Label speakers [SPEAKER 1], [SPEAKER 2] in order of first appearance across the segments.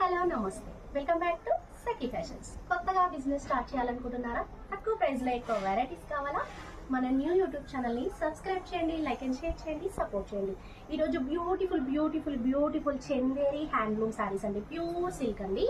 [SPEAKER 1] Hello నమస్తే. Welcome back to Sakhi fashions కొత్తగా business start చేయాలనుకుంటున్నారా? తక్కువ ప్రైస్లో ఎక్కువ వెరైటీస్ కావాలా? మన న్యూ యూట్యూబ్ ఛానల్ని సబ్స్క్రైబ్ చేయండి లైక్ అండ్ షేర్ చేయండి సపోర్ట్ చేయండి. ఈరోజు beautiful beautiful beautiful Chanderi handloom sarees అండి. ప్యూర్ సిల్క్ అండి.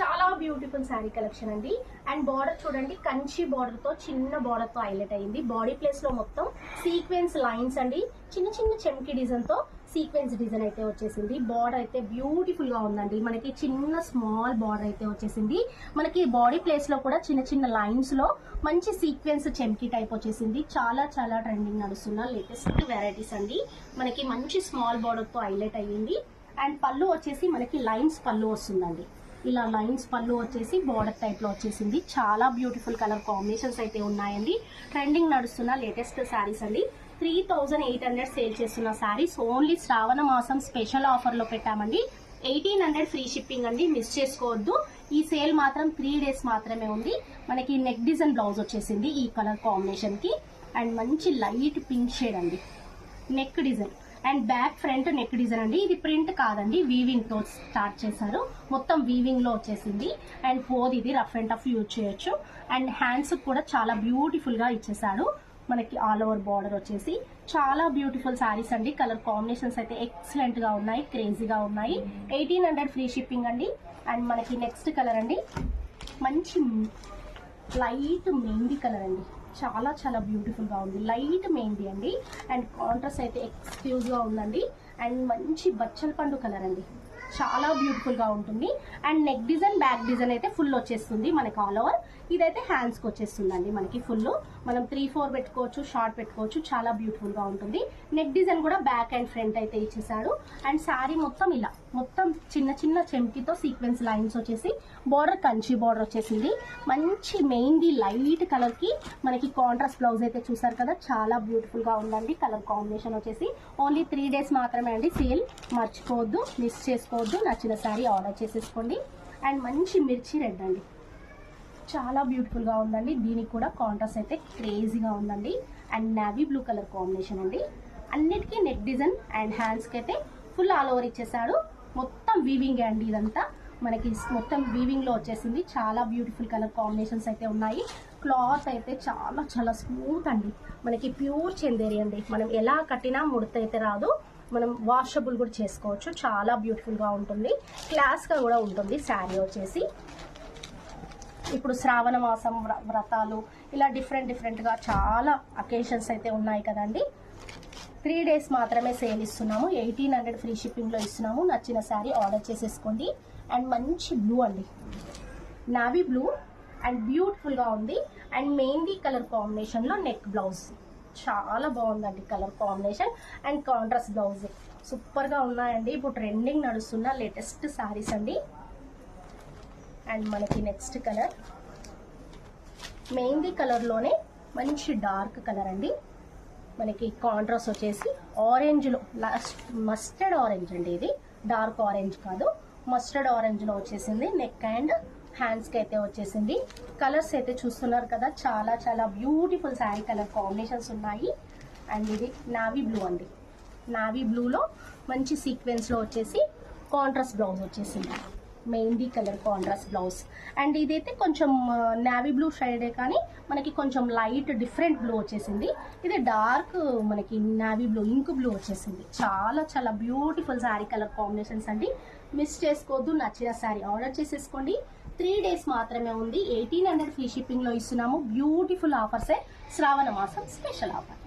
[SPEAKER 1] చాలా బ్యూటిఫుల్ శారీ కలెక్షన్ అండి. అండ్ బార్డర్ చూడండి కంచి బార్డర్తో చిన్న బార్డర్తో హైలైట్ అయింది. బాడీ ప్లేస్లో మొత్తం సీక్వెన్స్ లైన్స్ అండి. చిన్న చిన్న చెమ్కి డిజైన్తో సీక్వెన్స్ డిజైన్ అయితే వచ్చేసింది. బార్డర్ అయితే బ్యూటిఫుల్గా ఉందండి. మనకి చిన్న స్మాల్ బార్డర్ అయితే వచ్చేసింది. మనకి బాడీ ప్లేస్లో కూడా చిన్న చిన్న లైన్స్లో మంచి సీక్వెన్స్ చెమ్కి టైప్ వచ్చేసింది. చాలా చాలా ట్రెండింగ్ నడుస్తున్న లేటెస్ట్ వెరైటీస్ అండి. మనకి మంచి స్మాల్ బార్డర్తో హైలైట్ అయ్యింది. అండ్ పళ్ళు వచ్చేసి మనకి లైన్స్ పళ్ళు వస్తుందండి. ఇలా లైన్స్ పళ్ళు వచ్చేసి బార్డర్ టైప్లో వచ్చేసింది. చాలా బ్యూటిఫుల్ కలర్ కాంబినేషన్స్ అయితే ఉన్నాయండి. ట్రెండింగ్ నడుస్తున్న లేటెస్ట్ శారీస్ అండి. Three thousand eight hundred sale చేస్తున్న శారీస్ ఓన్లీ శ్రావణ మాసం స్పెషల్ ఆఫర్లో పెట్టామండి. ఎయిటీన్ హండ్రెడ్ ఫ్రీ షిప్పింగ్ అండి. మిస్ చేసుకోవద్దు. ఈ సేల్ మాత్రం త్రీ డేస్ మాత్రమే ఉంది. మనకి నెక్ డిజైన్ బ్లౌజ్ వచ్చేసింది ఈ కలర్ కాంబినేషన్కి అండ్ మంచి లైట్ పింక్ షేడ్ అండి. Neck design and back front neck design అండి. ఇది ప్రింట్ కాదండి. వీవింగ్తో స్టార్ట్ చేశారు. మొత్తం వీవింగ్లో వచ్చేసింది. అండ్ పోది ఇది రఫ్ అండ్ టఫ్ యూజ్ చేయొచ్చు. అండ్ హ్యాండ్స్ కూడా చాలా బ్యూటిఫుల్గా ఇచ్చేసాడు మనకి ఆల్ ఓవర్ బార్డర్ వచ్చేసి. చాలా బ్యూటిఫుల్ శారీస్ అండి. కలర్ కాంబినేషన్స్ అయితే ఎక్సలెంట్గా ఉన్నాయి. క్రేజీగా ఉన్నాయి. ఎయిటీన్ హండ్రెడ్ ఫ్రీ షిప్పింగ్ అండి. అండ్ మనకి నెక్స్ట్ కలర్ అండి. మంచి లైట్ మెహందీ కలర్ అండి. చాలా చాలా బ్యూటిఫుల్గా ఉంది. లైట్ మెహందీ అండి. అండ్ కాంట్రాస్ట్ అయితే ఎక్స్క్లూజ్గా ఉందండి. అండ్ మంచి బచ్చల పండు కలర్ అండి. చాలా బ్యూటిఫుల్గా ఉంటుంది. And neck design back design అయితే ఫుల్ వచ్చేస్తుంది మనకి ఆల్ ఓవర్ ఇదైతే హ్యాండ్స్కి వచ్చేస్తుందండి మనకి ఫుల్ మనం త్రీ ఫోర్ పెట్టుకోవచ్చు షార్ట్ పెట్టుకోవచ్చు చాలా బ్యూటిఫుల్గా ఉంటుంది. నెక్ డిజైన్ కూడా బ్యాక్ అండ్ ఫ్రంట్ అయితే ఇచ్చేసాడు. అండ్ శారీ మొత్తం ఇలా మొత్తం చిన్న చిన్న చెంకితో సీక్వెన్స్ లైన్స్ వచ్చేసి బార్డర్ కంచి బార్డర్ వచ్చేసింది. మంచి మెయిన్ది లైట్ కలర్కి మనకి కాంట్రాస్ట్ బ్లౌజ్ అయితే చూసారు కదా చాలా బ్యూటిఫుల్గా ఉందండి. కలర్ కాంబినేషన్ వచ్చేసి ఓన్లీ త్రీ డేస్ మాత్రమే అండి. సేల్ మర్చిపోవద్దు మిస్ చేసుకోవద్దు. నచ్చిన శారీ ఆర్డర్ చేసేసుకోండి. అండ్ మంచి మిర్చి రెడ్ అండి. చాలా బ్యూటిఫుల్గా ఉందండి. దీనికి కూడా కాంట్రాస్ట్ అయితే క్రేజీగా ఉందండి. And navy blue colour combination అండి. అన్నిటికీ నెక్ డిజైన్ అండ్ హ్యాండ్స్కి అయితే ఫుల్ ఆల్ ఓవర్ ఇచ్చేసాడు మొత్తం వీవింగ్ అండి ఇదంతా. మనకి మొత్తం వీవింగ్లో వచ్చేసింది. చాలా బ్యూటిఫుల్ కలర్ కాంబినేషన్స్ అయితే ఉన్నాయి. క్లాత్ అయితే చాలా చాలా స్మూత్ అండి. మనకి ప్యూర్ చెందేరి అండి. మనం ఎలా కట్టినా ముడత అయితే రాదు. మనం వాషబుల్ కూడా చేసుకోవచ్చు. చాలా బ్యూటిఫుల్గా ఉంటుంది. క్లాస్గా కూడా ఉంటుంది శారీ వచ్చేసి. ఇప్పుడు శ్రావణ మాసం వ్రతాలు ఇలా డిఫరెంట్ డిఫరెంట్గా చాలా అకేషన్స్ అయితే ఉన్నాయి కదండి. త్రీ డేస్ మాత్రమే సేల్ ఇస్తున్నాము. ఎయిటీన్ హండ్రెడ్ ఫ్రీ షిప్పింగ్లో ఇస్తున్నాము. నచ్చిన శారీ ఆర్డర్ చేసేసుకోండి. అండ్ మంచి బ్లూ అండి. నావీ బ్లూ అండ్ బ్యూటిఫుల్గా ఉంది. అండ్ మెయిన్లీ కలర్ కాంబినేషన్లో నెక్ బ్లౌజ్ చాలా బాగుందండి colour combination and contrast blouse. సూపర్గా ఉన్నాయండి. ఇప్పుడు ట్రెండింగ్ నడుస్తున్న లేటెస్ట్ శారీస్ అండి. అండ్ మనకి నెక్స్ట్ కలర్ మెహందీ కలర్లోనే మంచి డార్క్ కలర్ అండి. మనకి కాంట్రాస్ట్ వచ్చేసి ఆరెంజ్లో లాస్ట్ మస్టర్డ్ ఆరెంజ్ అండి ఇది. డార్క్ ఆరెంజ్ కాదు. మస్టర్డ్ ఆరెంజ్లో వచ్చేసింది నెక్ అండ్ హ్యాండ్స్కి అయితే వచ్చేసింది. కలర్స్ అయితే చూస్తున్నారు కదా చాలా చాలా బ్యూటిఫుల్ శారీ కలర్ కాంబినేషన్స్ ఉన్నాయి. అండ్ ఇది నావీ బ్లూ అండి. నావీ బ్లూలో మంచి సీక్వెన్స్లో వచ్చేసి కాంట్రాస్ట్ బ్లౌజ్ వచ్చేసింది. Mehndi colour contrast blouse and ఇదైతే కొంచెం నావీ బ్లూ షైడే కానీ మనకి కొంచెం లైట్ డిఫరెంట్ బ్లూ వచ్చేసింది. ఇది డార్క్ మనకి నావీ బ్లూ ఇంక్ బ్లూ వచ్చేసింది. చాలా చాలా బ్యూటిఫుల్ శారీ కలర్ కాంబినేషన్స్ అండి. మిస్ చేసుకోవద్దు నచ్చిన శారీ ఆర్డర్ చేసేసుకోండి. త్రీ డేస్ మాత్రమే ఉంది. ఎయిటీన్ హండ్రెడ్ ఫ్రీ షిప్పింగ్లో ఇస్తున్నాము. బ్యూటిఫుల్ ఆఫర్సే. శ్రావణ మాసం స్పెషల్ ఆఫర్.